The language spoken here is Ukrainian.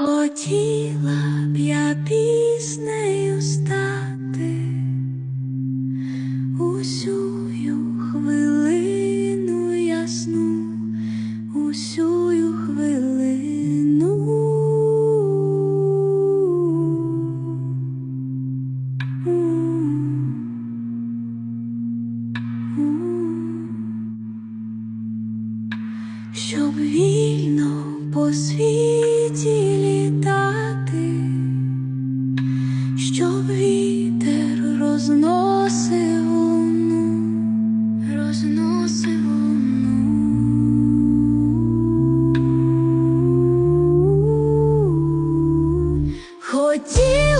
Хотіла б я піснею стати усю хвилину ясну, усю хвилину, щоб вільно по світі літати, щоб вітер розносив луну, розносив. Хотів